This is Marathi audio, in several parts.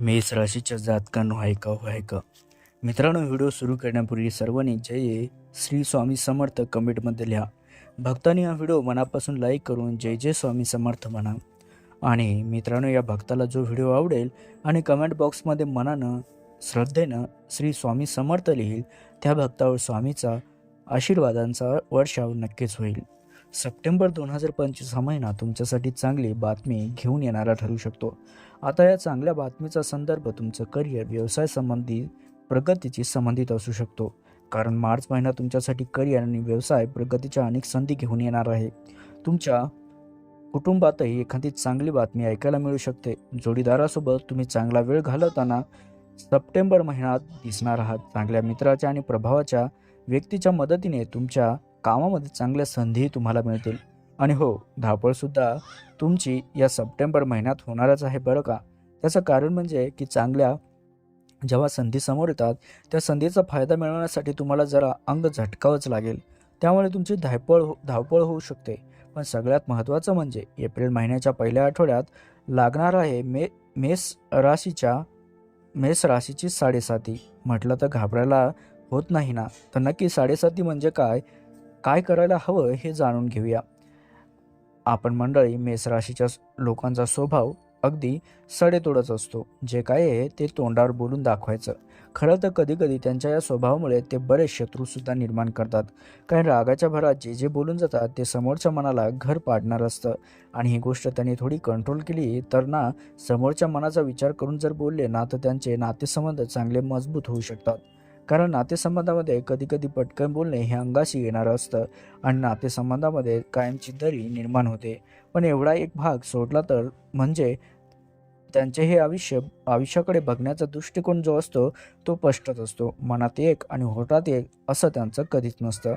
मेष राशीच्या जातकांनो ऐका हो ऐका मित्रांनो व्हिडिओ सुरू करण्यापूर्वी सर्वांनी जय श्री स्वामी समर्थ कमेंटमध्ये लिहा. भक्तांनी हा व्हिडिओ मनापासून लाईक करून जय जय स्वामी समर्थ म्हणा. आणि मित्रांनो या भक्ताला जो व्हिडिओ आवडेल आणि कमेंट बॉक्समध्ये मनानं श्रद्धेनं श्री स्वामी समर्थ लिहील त्या भक्तावर स्वामीचा आशीर्वादांचा वर्षाव नक्कीच होईल. सप्टेंबर दोन हजार पंचवीस हा महिना तुमच्यासाठी चांगली बातमी घेऊन येणारा ठरू शकतो. आता या चांगल्या बातमीचा संदर्भ तुमचं करिअर व्यवसाय संबंधी प्रगतीची संबंधित असू शकतो. कारण मार्च महिना तुमच्यासाठी करिअर आणि व्यवसाय प्रगतीच्या अनेक संधी घेऊन येणार आहे. तुमच्या कुटुंबातही एखादी चांगली बातमी ऐकायला मिळू शकते. जोडीदारासोबत तुम्ही चांगला वेळ घालवताना सप्टेंबर महिन्यात दिसणार आहात. चांगल्या मित्राच्या आणि प्रभावाच्या व्यक्तीच्या मदतीने तुमच्या कामामध्ये चांगल्या संधी तुम्हाला मिळतील. आणि हो धावपळसुद्धा तुमची या सप्टेंबर महिन्यात होणारच आहे बरं का? त्याचं कारण म्हणजे की चांगल्या जेव्हा संधी समोर येतात त्या संधीचा फायदा मिळवण्यासाठी तुम्हाला जरा अंग झटकावंच लागेल. त्यामुळे तुमची धावपळ हो धावपळ होऊ शकते. पण सगळ्यात महत्त्वाचं म्हणजे एप्रिल महिन्याच्या पहिल्या आठवड्यात लागणार आहे मे मेष राशीच्या मेष राशीची साडेसाती. म्हटलं तर घाबरायला होत नाही ना? तर नक्की साडेसाती म्हणजे काय? काय करायला हवं हे जाणून घेऊया. आपण मंडळी मेष राशीच्या लोकांचा स्वभाव अगदी सडेतोडच असतो. जे काय आहे ते तोंडावर बोलून दाखवायचं. खरं तर कधीकधी त्यांच्या या स्वभावामुळे ते बरेच शत्रूसुद्धा निर्माण करतात. काही रागाच्या भरात जे जे बोलून जातात ते समोरच्या मनाला घर पाडणार असतं. आणि ही गोष्ट त्यांनी थोडी कंट्रोल केली तर ना समोरच्या मनाचा विचार करून जर बोलले ना तर त्यांचे नातेसंबंध चांगले मजबूत होऊ शकतात. कारण नातेसंबंधामध्ये कधी कधी पटकन बोलणे हे अंगाशी येणारं असतं आणि नातेसंबंधामध्ये कायमची दरी निर्माण होते. पण एवढा एक भाग सोडला तर म्हणजे त्यांचे हे आयुष्य आयुष्याकडे बघण्याचा दृष्टिकोन जो असतो तो स्पष्टच असतो. मनात एक आणि होटात एक असं त्यांचं कधीच नसतं.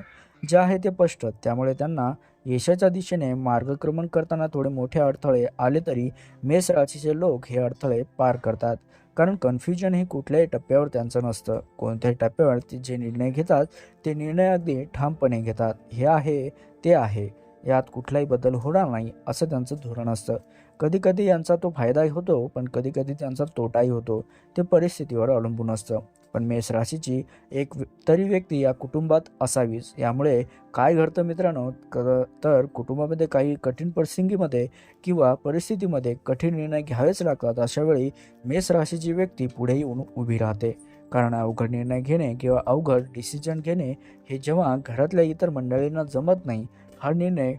जे आहे ते स्पष्ट. त्यामुळे त्यांना यशाच्या दिशेने मार्गक्रमण करताना थोडे मोठे अडथळे आले तरी मेष राशीचे लोक हे अडथळे पार करतात. कारण कन्फ्युजन हे कुठल्याही टप्प्यावर त्यांचं नसतं. कोणत्याही टप्प्यावर ते जे निर्णय घेतात ते निर्णय अगदी ठामपणे घेतात. हे आहे ते आहे. यात कुठलाही बदल होणार नाही असं त्यांचं धोरण असतं. कधी कधी यांचा तो फायदाही होतो पण कधी कधी त्यांचा तोटाही होतो. ते परिस्थितीवर अवलंबून असतं. पण मेष राशीची एक व्य- तरी व्यक्ती या कुटुंबात असावीच. यामुळे काय घडतं मित्रांनो क- तर कुटुंबामध्ये काही कठीण प्रसंगीमध्ये किंवा परिस्थितीमध्ये कठीण निर्णय घ्यावेच लागतात. अशा वेळी मेष राशीची व्यक्ती पुढे येऊन उभी राहते. कारण अवघड निर्णय घेणे किंवा अवघड डिसिजन घेणे हे जेव्हा घरातल्या इतर मंडळींना जमत नाही हा निर्णय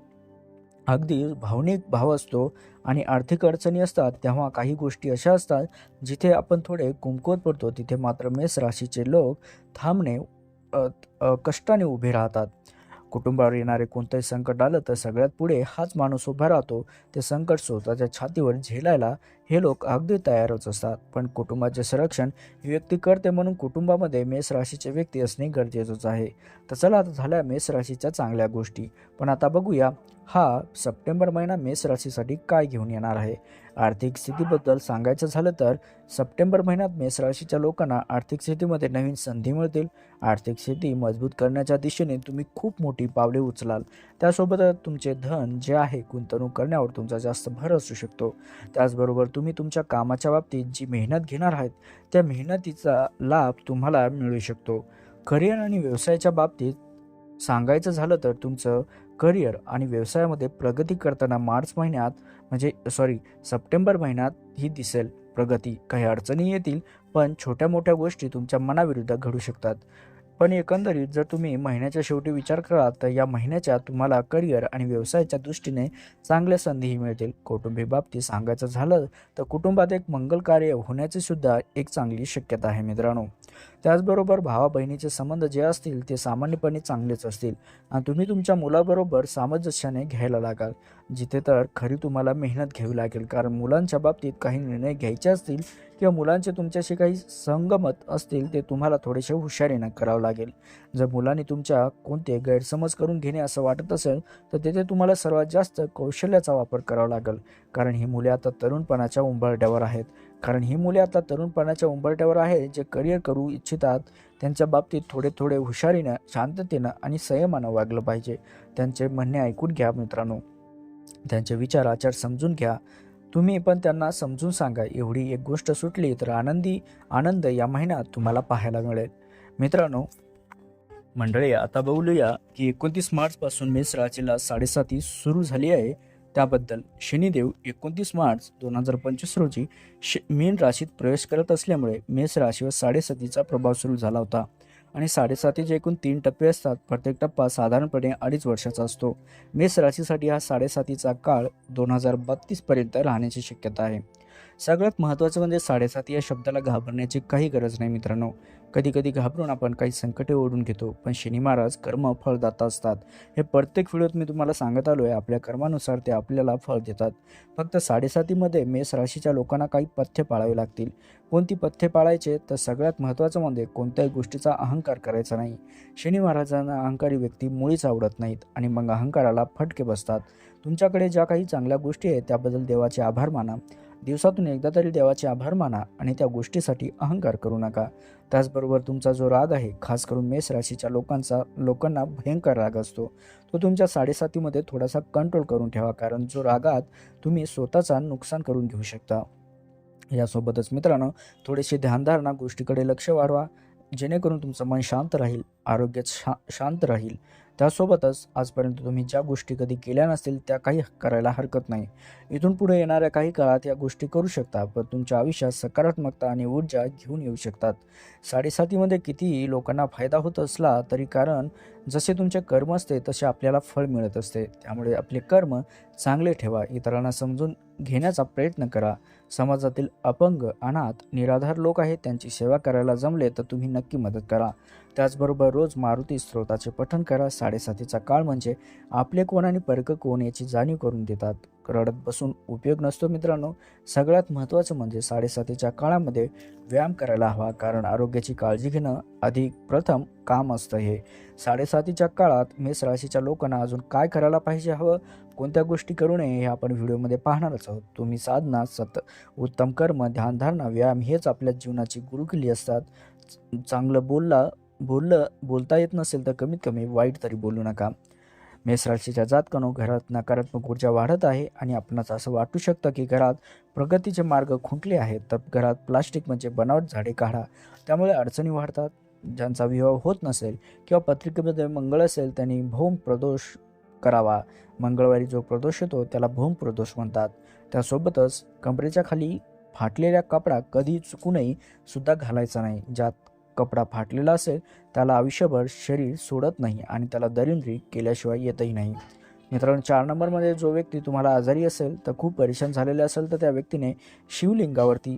अगदी भावनिक भाव असतो आणि आर्थिक अडचणी असतात तेव्हा काही गोष्टी अशा असतात जिथे आपण थोडे कुमकुवत पडतो तिथे मात्र मेष राशीचे लोक थांबणे कष्टाने उभे राहतात. कुटुंबावर येणारे कोणतंही संकट आलं तर सगळ्यात पुढे हाच माणूस उभा राहतो. ते संकट स्वतःच्या छातीवर झेलायला हे लोक अगदी तयारच असतात पण कुटुंबाचे संरक्षण ही व्यक्ती करते म्हणून कुटुंबामध्ये मेष राशीचे व्यक्ती असणे गरजेचंच आहे. तर चला आता झाल्या मेष राशीच्या चांगल्या गोष्टी. पण आता बघूया हा सप्टेंबर महिना मेष राशीसाठी काय घेऊन येणार आहे? आर्थिक स्थितीबद्दल सांगायचं झालं तर सप्टेंबर महिन्यात मेष राशीच्या लोकांना आर्थिक स्थितीमध्ये नवीन संधी मिळतील. आर्थिक स्थिती मजबूत करण्याच्या दिशेने तुम्ही खूप मोठी पावले उचलाल. त्यासोबतच तुमचे धन जे आहे गुंतवणूक करण्यावर तुमचा जास्त भर असू शकतो. त्याचबरोबर तुम्ही तुमच्या कामाच्या बाबतीत जी मेहनत घेणार आहात त्या मेहनतीचा लाभ तुम्हाला मिळू शकतो. करिअर आणि व्यवसायाच्या बाबतीत सांगायचं झालं तर तुमचं करिअर आणि व्यवसायामध्ये प्रगती करताना मार्च महिन्यात म्हणजे सॉरी सप्टेंबर महिन्यात ही दिसेल. प्रगती काही अडचणी येतील पण छोट्या मोठ्या गोष्टी तुमच्या मनाविरुद्ध घडू शकतात. पण एकंदरीत जर तुम्ही महिन्याच्या शेवटी विचार कराल तर या महिन्याच्या तुम्हाला करिअर आणि व्यवसायाच्या दृष्टीने चांगल्या संधीही मिळतील. कौटुंबिक बाबतीत सांगायचं झालं तर कुटुंबात एक मंगल कार्य होण्याची सुद्धा एक चांगली शक्यता आहे मित्रांनो. त्याचबरोबर भावा बहिणीचे संबंध जे असतील ते सामान्यपणे चांगलेच असतील. आणि तुम्ही तुमच्या मुलाबरोबर सामंजस्याने घ्यायला लागाल. जिथे तर खरी तुम्हाला मेहनत घ्यावी लागेल कारण मुलांच्या बाबतीत काही निर्णय घ्यायचे असतील किंवा मुलांचे तुमच्याशी काही संगमत असतील ते तुम्हाला थोडेसे हुशारीनं करावं लागेल. जर मुलांनी तुमच्या कोणते गैरसमज करून घेणे असं वाटत असेल तर तेथे तुम्हाला सर्वात जास्त कौशल्याचा वापर करावा लागेल. कारण ही मुले आता तरुणपणाच्या उंबरट्यावर आहेत. कारण ही मुले आता तरुणपणाच्या उंबरट्यावर आहेत जे करिअर करू इच्छितात. त्यांच्या बाबतीत थोडे थोडे हुशारीनं शांततेनं आणि संयमानं वागलं पाहिजे. त्यांचे म्हणणे ऐकून घ्या मित्रांनो. त्यांचे विचार आचार समजून घ्या. तुम्ही पण त्यांना समजून सांगा. एवढी एक गोष्ट सुटली तर आनंदी आनंद या महिन्यात तुम्हाला पाहायला मिळेल. मित्रांनो मंडळी आता बघूया की एकोणतीस मार्चपासून मेष राशीला साडेसाती सुरू झाली आहे. त्याबद्दल शनिदेव एकोणतीस मार्च दोन हजार पंचवीस रोजी श मीन राशीत प्रवेश करत असल्यामुळे मेष राशीवर साडेसातीचा प्रभाव सुरू झाला होता. आणि साडेसातीचे एकूण तीन टप्पे असतात प्रत्येक टप्पा साधारणपणे अडीच वर्षाचा असतो. मेष राशीसाठी हा साडेसातीचा काळ दोन हजार बत्तीसपर्यंत राहण्याची शक्यता आहे. सगळ्यात महत्त्वाचं म्हणजे साडेसाती या शब्दाला घाबरण्याची काही गरज नाही मित्रांनो. कधी कधी घाबरून आपण काही संकटे ओढून घेतो पण शनी महाराज कर्म फळदाता असतात. हे प्रत्येक व्हिडिओत मी तुम्हाला सांगत आलो आहे आपल्या कर्मानुसार ते आपल्याला फळ देतात. फक्त साडेसातीमध्ये मेष राशीच्या लोकांना काही पथ्य पाळावे लागतील. कोणती पथ्य पाळायचे? तर सगळ्यात महत्त्वाचं म्हणजे कोणत्याही गोष्टीचा अहंकार करायचा नाही. शनी महाराजांना अहंकारी व्यक्ती मुळीच आवडत नाहीत आणि मग अहंकाराला फटके बसतात. तुमच्याकडे ज्या काही चांगल्या गोष्टी आहेत त्याबद्दल देवाचे आभार माना. दिवसातून एकदा तरी देवाचे आभार माना आणि त्या गोष्टीसाठी अहंकार करू नका. त्याचबरोबर तुमचा जो राग आहे खास करून मेष राशीच्या लोकांचा लोकांना भयंकर राग असतो. तो तुमच्या साडेसातीमध्ये थोडासा कंट्रोल करून ठेवा कारण जो रागात तुम्ही स्वतःचा नुकसान करून घेऊ शकता. यासोबतच मित्रांनो थोडेसे ध्यानधारणा गोष्टीकडे लक्ष वाढवा. जेणेकरून तुमचं मन शांत राहील आरोग्य शा शांत राहील. त्यासोबतच आजपर्यंत तुम्ही ज्या गोष्टी कधी केल्या नसतील त्या काही करायला हरकत नाही. इथून पुढे येणाऱ्या काही काळात या गोष्टी करू शकता पण तुमच्या आयुष्यात सकारात्मकता आणि ऊर्जा घेऊन येऊ शकतात. साडेसातीमध्ये कितीही लोकांना फायदा होत असला तरी कारण जसे तुमचे कर्म असते तसे आपल्याला फळ मिळत असते. त्यामुळे आपले कर्म चांगले ठेवा. इतरांना समजून घेण्याचा प्रयत्न करा. समाजातील अपंग अनाथ निराधार लोक आहेत त्यांची सेवा करायला जमले तर तुम्ही नक्की मदत करा. त्याचबरोबर रोज मारुती स्त्रोताचे पठण करा. साडेसातीचा काळ म्हणजे आपले कोण आणि परक कोण याची जाणीव करून देतात. रडत बसून उपयोग नसतो मित्रांनो. सगळ्यात महत्त्वाचं म्हणजे साडेसातीच्या काळामध्ये व्यायाम करायला हवा कारण आरोग्याची काळजी घेणं अधिक प्रथम काम असतं हे. साडेसातीच्या काळात मेष राशीच्या लोकांना अजून काय करायला पाहिजे हवं? कोणत्या गोष्टी करू नये हे आपण व्हिडिओमध्ये पाहणारच आहोत. तुम्ही साधना सत उत्तम कर्म ध्यानधारणा व्यायाम हेच आपल्या जीवनाची गुरुकिल्ली असतात. चांगलं बोलला बोललं बोलता येत नसेल तर कमीत कमी वाईट तरी बोलू नका. मेष राशीच्या जातकानो घरात नकारात्मक ऊर्जा वाढत आहे आणि आपणास असं वाटू शकतं की घरात प्रगतीचे मार्ग खुंटले आहेत तर घरात प्लास्टिक म्हणजे बनावट झाडे काढा. त्यामुळे अडचणी वाढतात. ज्यांचा विवाह होत नसेल किंवा पत्रिकेमध्ये मंगळ असेल त्यांनी भौम प्रदोष करावा. मंगळवारी जो प्रदोष येतो त्याला भौम प्रदोष म्हणतात. त्यासोबतच कमरेच्या खाली फाटलेल्या कपडा कधी चुकूनही सुद्धा घालायचा नाही. ज्यात कपडा फाटलेला असेल त्याला आयुष्यभर शरीर सोडत नाही आणि त्याला दरिंद्री केल्याशिवाय येतही नाही. मित्रांनो चार नंबरमध्ये जो व्यक्ती तुम्हाला आजारी असेल तर खूप परेशान झालेले असेल तर त्या व्यक्तीने शिवलिंगावरती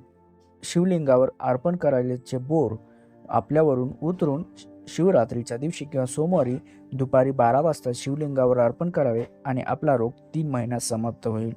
शिवलिंगावर अर्पण करायचे बोर आपल्यावरून उतरून शिवरात्रीच्या दिवशी किंवा सोमवारी दुपारी बारा वाजता शिवलिंगावर अर्पण करावे आणि आपला रोग तीन महिन्यात समाप्त होईल.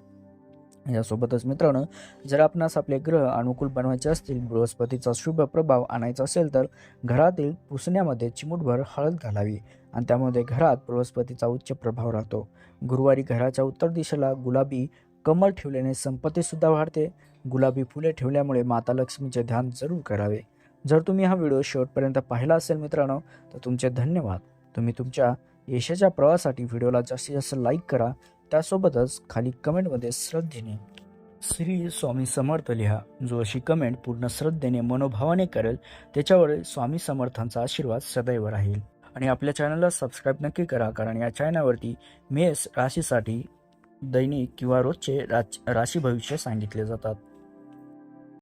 यासोबतच मित्रांनो जर आपणास आपले ग्रह अनुकूल बनवायचे असतील बृहस्पतीचा शुभ प्रभाव आणायचा असेल तर घरातील पुसण्यामध्ये चिमूटभर हळद घालावी आणि त्यामध्ये घरात बृहस्पतीचा उच्च प्रभाव राहतो. गुरुवारी घराच्या उत्तर दिशेला गुलाबी कमल ठेवल्याने संपत्तीसुद्धा वाढते. गुलाबी फुले ठेवल्यामुळे माता लक्ष्मीचे ध्यान जरूर करावे. जर तुम्ही हा व्हिडिओ शेवटपर्यंत पाहिला असेल मित्रांनो तर तुमचे धन्यवाद. तुम्ही तुमच्या यशाच्या प्रवाहासाठी व्हिडिओला जास्तीत जास्त लाईक करा. त्यासोबतच खाली कमेंटमध्ये श्रद्धेने श्री स्वामी समर्थ लिहा जो अशी कमेंट पूर्ण श्रद्धेने मनोभावाने करेल त्याच्यावर स्वामी समर्थांचा आशीर्वाद सदैव राहील. आणि आपल्या चॅनलला सबस्क्राईब नक्की करा कारण या चॅनलवरती मेष राशीसाठी दैनिक किंवा रोजचे राज राशी भविष्य सांगितले जातात.